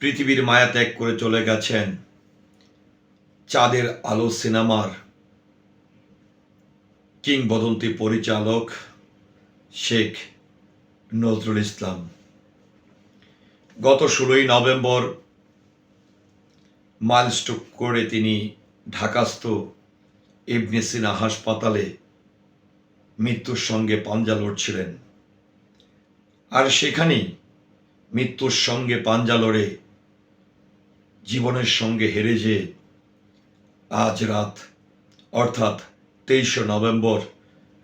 পৃথিবীর মায়া ত্যাগ করে চলে গেছেন চাঁদের আলো সিনেমার কিংবদন্তি পরিচালক শেখ নজরুল ইসলাম। গত ষোলোই নভেম্বর মাইলস্টোক করে তিনি ঢাকাস্থ ইবনে সিনা হাসপাতালে মৃত্যুর সঙ্গে পাঞ্জা লড়ছিলেন। আর সেখানেই মৃত্যুর সঙ্গে পাঞ্জা লড়ে জীবনের সঙ্গে হেরে যে আজ রাত, অর্থাৎ তেইশে নভেম্বর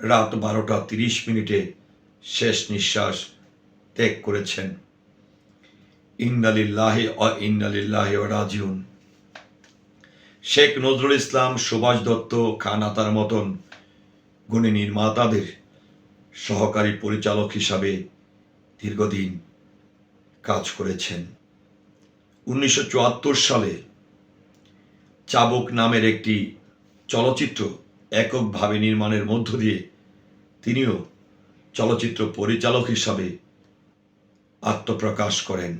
রাত বারোটা তিরিশ মিনিটে শেষ নিঃশ্বাস ত্যাগ করেছেন। ইন্নালিল্লাহে অ ইন্নালিল্লাহে ও রাজিউন। শেখ নজরুল ইসলাম, সুভাষ দত্ত, খান আতার মতন গুণী নির্মাতাদের সহকারী পরিচালক হিসাবে দীর্ঘদিন কাজ করেছেন। উনিশশো চুয়াত্তর সালে চাবুক নামের একটি চলচ্চিত্র এককভাবে নির্মাণের মধ্য দিয়ে তিনিও চলচ্চিত্র পরিচালক হিসাবে আত্মপ্রকাশ করেন।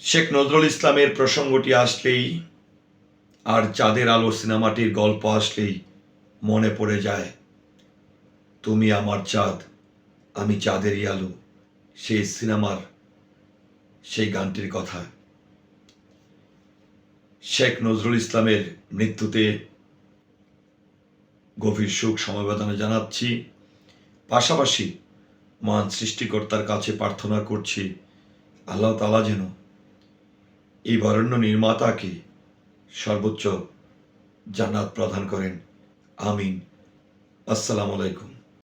শেখ নজরুল ইসলামের প্রসঙ্গটি আসলেই আর চাঁদের আলো সিনেমাটির গল্প আসলেই মনে পড়ে যায়, তুমি আমার চাঁদ, আমি চাঁদেরই আলো সেই সিনেমার সেই গানটির কথা। শেখ নজরুল ইসলামের মৃত্যুতে গভীর শোক সমবেদনা জানাচ্ছি। পাশাপাশি মান সৃষ্টিকর্তার কাছে প্রার্থনা করছি, আল্লাহ তালা যেন এই বরেণ্য নির্মাতাকে সর্বোচ্চ জান্নাত প্রদান করেন। আমিন। আসসালামু আলাইকুম।